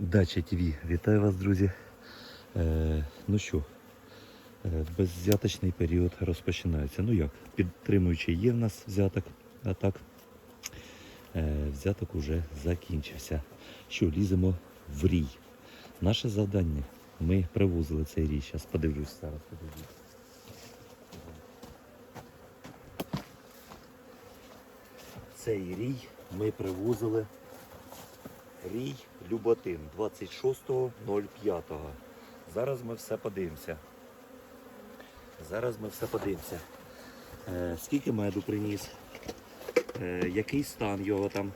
Дача ТВ. Вітаю вас, друзі. Е, ну що, е, безвзяточний період розпочинається. Ну як, підтримуючи є в нас взяток, а так е, взяток уже закінчився. Що, ліземо в рій. Наше завдання. Ми привозили цей рій. Зараз подивлюсь зараз. Подивлюсь. Цей рій ми привозили Рій Люботин 26.05. Зараз ми все подивимося. Зараз ми все подивимося. Е, скільки меду приніс? Е, який стан його там?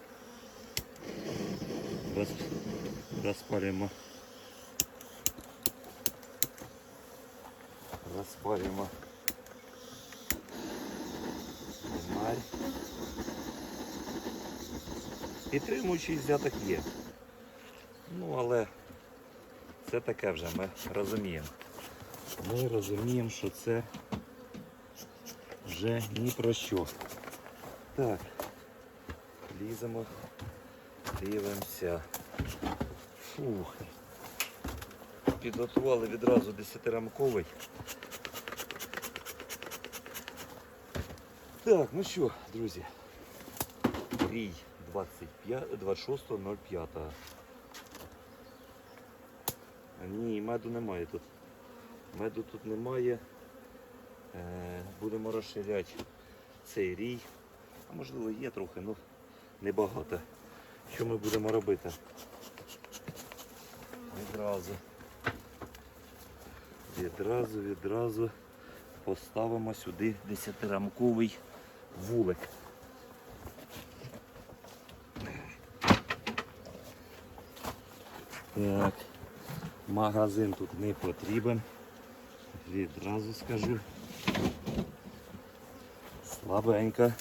Роз, розпалюємо. Розпалюємо. Марь. Підтримуючий взяток є. Ну, але це таке вже ми розуміємо. Ми розуміємо, що це вже ні про що. Так, ліземо, дивимося. Фух. Підготували відразу 10-рамковий. Так, ну що, друзі, рій 25 26.05. Ні, меду немає тут. Меду тут немає. Е, будемо розширяти цей рій. А можливо є трохи, ну небагато. Що ми будемо робити? Відразу. Відразу, відразу поставимо сюди 10-рамковий вулик. Так, магазин тут не потрібен. Відразу скажу. Слабенько.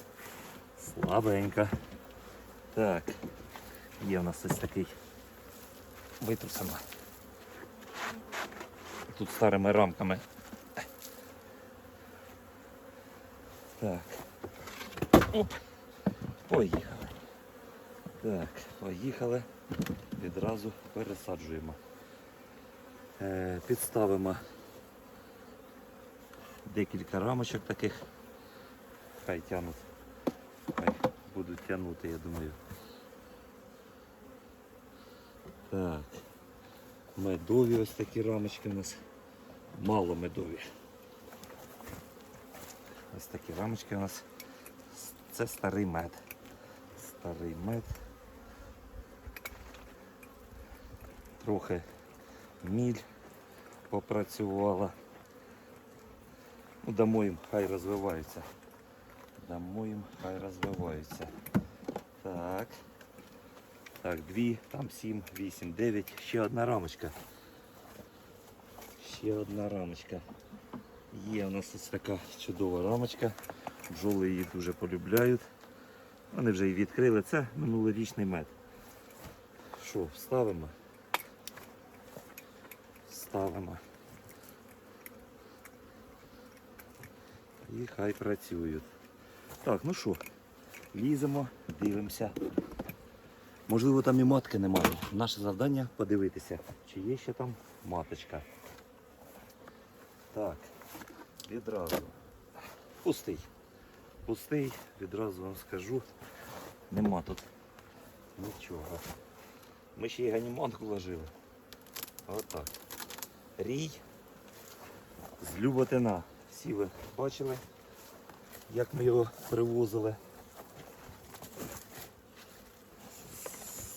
Слабенько. Так. Є у нас ось такий витрусимо. Тут старими рамками. Так. Оп. Поїхали. Так, поїхали. Відразу пересаджуємо. Е, підставимо декілька рамочок таких. Хай тянуть. Хай будуть тягнути, я думаю. Так. Медові ось такі рамочки у нас. Мало медові. Ось такі рамочки у нас. Це старий мед. Старий мед. Трохи міль попрацювала. Ну, дамо їм, хай розвиваються. Дамо їм, хай розвиваються. Так. Так, дві, там сім, вісім, дев'ять. Ще одна рамочка. Ще одна рамочка. Є у нас ось така чудова рамочка. Бджоли її дуже полюбляють. Вони вже її відкрили. Це минулорічний мед. Що, вставимо? Ставимо. І хай працюють. Так, ну що, ліземо, дивимося. Можливо, там і матки немає. Наше завдання подивитися, чи є ще там маточка. Так, відразу. Пустий. Пустий, відразу вам скажу. Нема тут нічого. Ми ще й ганімонку вложили. Отак. Рій з Люботина. Всі ви бачили, як ми його привозили.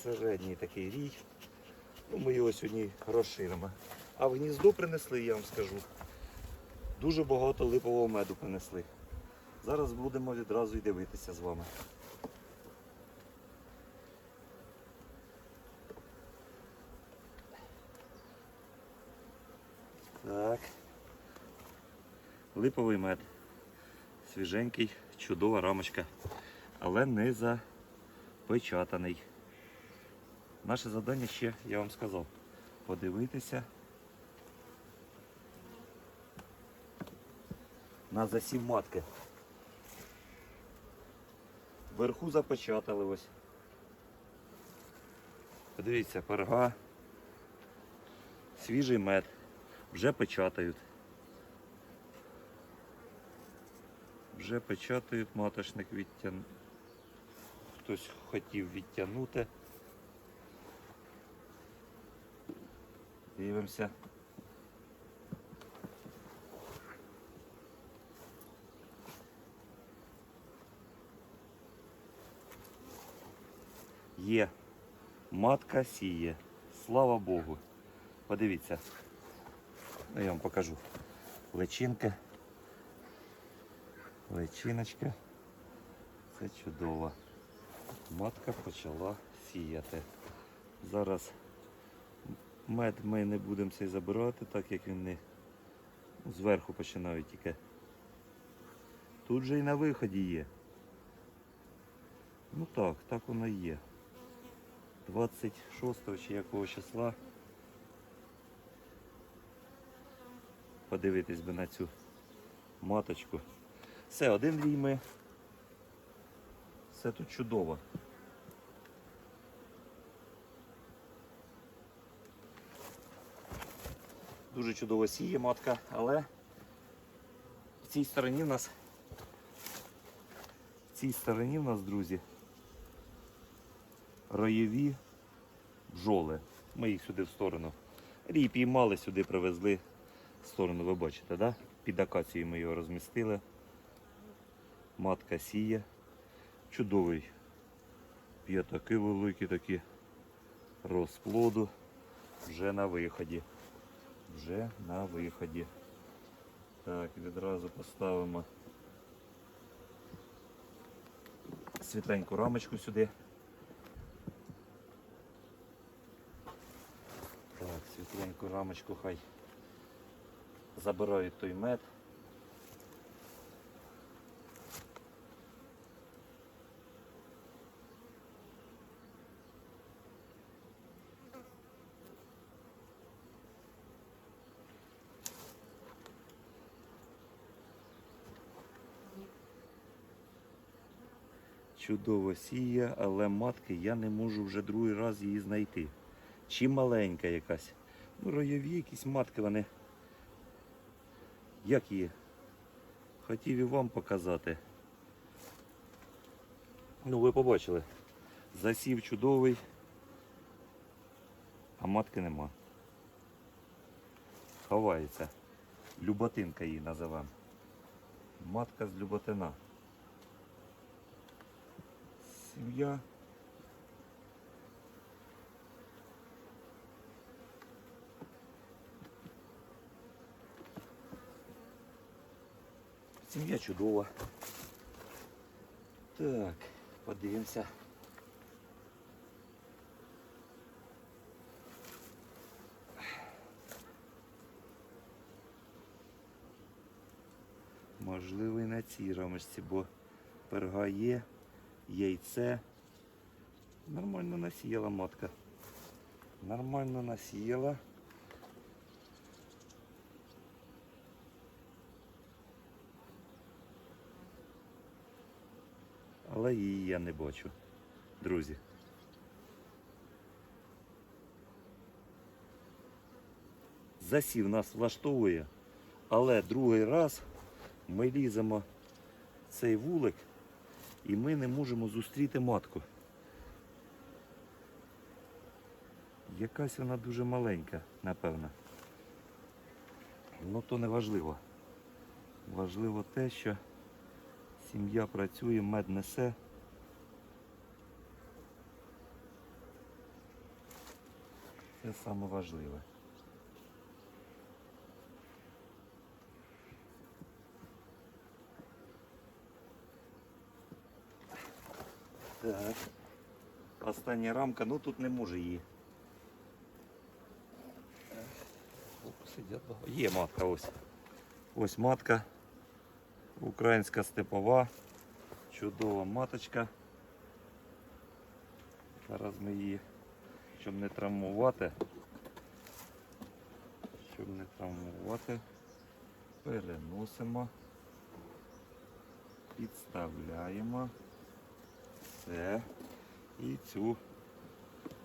Середній такий рій. Ну, ми його сьогодні розширимо. А в гніздо принесли, я вам скажу. Дуже багато липового меду принесли. Зараз будемо відразу й дивитися з вами. Так. Липовий мед. Свіженький, чудова рамочка. Але не запечатаний. Наше завдання ще, я вам сказав, подивитися на засів матки. Вверху запечатали ось. Подивіться, перга свіжий мед. Вже печатають. Вже печатають маточник відтян. Хтось хотів відтягнути. Дивимося. Є. Матка сіє. Слава Богу. Подивіться. Ну, я вам покажу. Личинка. Личиночка. Це чудово. Матка почала сіяти. Зараз мед ми не будемо цей забирати, так як він не зверху починають тільки. Тут же і на виході є. Ну так, так воно і є. 26 чи якого числа. Подивитись би на цю маточку. Все, один рій ми. Все тут чудово. Дуже чудово сіє матка, але в цій стороні в нас в цій стороні в нас, друзі, роєві бджоли. Ми їх сюди в сторону. Рій піймали, сюди привезли в сторону, ви бачите, да? під акацією ми його розмістили. Матка сіє. Чудовий п'ятаки великі такі розплоду. Вже на виході. Вже на виході. Так, відразу поставимо світленьку рамочку сюди. Так, світленьку рамочку хай забирають той мед. Чудово сіє, але матки я не можу вже другий раз її знайти. Чи маленька якась. Ну, ройові якісь матки вони. Як її? Хотів і вам показати. Ну, ви побачили. Засів чудовий, а матки нема. Ховається. Люботинка її називаємо. Матка з Люботина. Сім'я. Сім'я чудова. Так, подивимося. Можливо, і на цій рамочці, бо перга є, яйце. Нормально насіяла матка. Нормально насіяла. Але її я не бачу, друзі. Засів нас влаштовує, але другий раз ми ліземо цей вулик і ми не можемо зустріти матку. Якась вона дуже маленька, напевно. Ну то не важливо. Важливо те, що сім'я працює, мед несе. Це саме важливе. Так. Остання рамка, ну тут не може її. Є матка ось. Ось матка. Українська степова. Чудова маточка. Зараз ми її, щоб не травмувати, щоб не травмувати, переносимо, підставляємо все і цю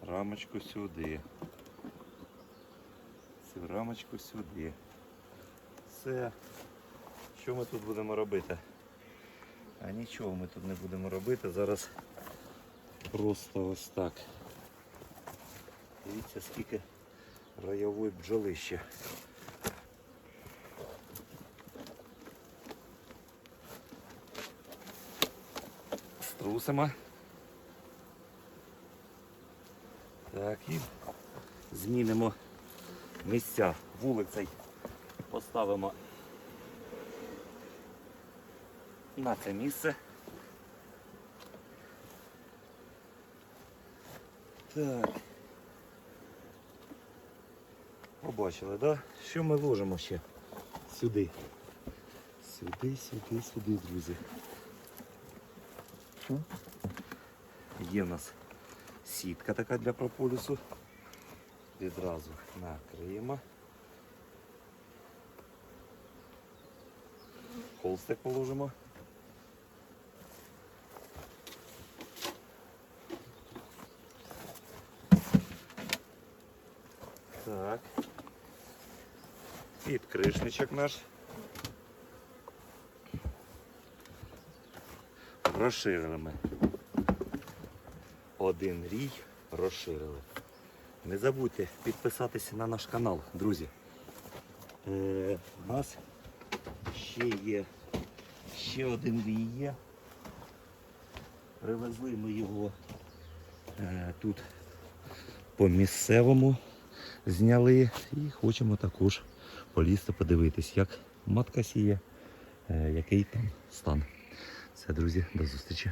рамочку сюди. цю рамочку сюди. Все. Що ми тут будемо робити? А нічого ми тут не будемо робити. Зараз просто ось так. Дивіться, скільки роєвої бджолище. Струсимо. Так, і змінимо місця вулицей. Поставимо на це місце. Так. Побачили, да? Що ми ложимо ще? Сюди. Сюди, сюди, сюди, друзі. Є в нас сітка така для прополісу. Відразу накриємо. Холстик положимо. Так. Підкришничок наш. Розширили ми. Один рій розширили. Не забудьте підписатися на наш канал, друзі. Е, у нас ще є ще один рій є. Привезли ми його е, тут по місцевому зняли і хочемо також полізти подивитись, як матка сіє, е, який там стан. Все, друзі, до зустрічі.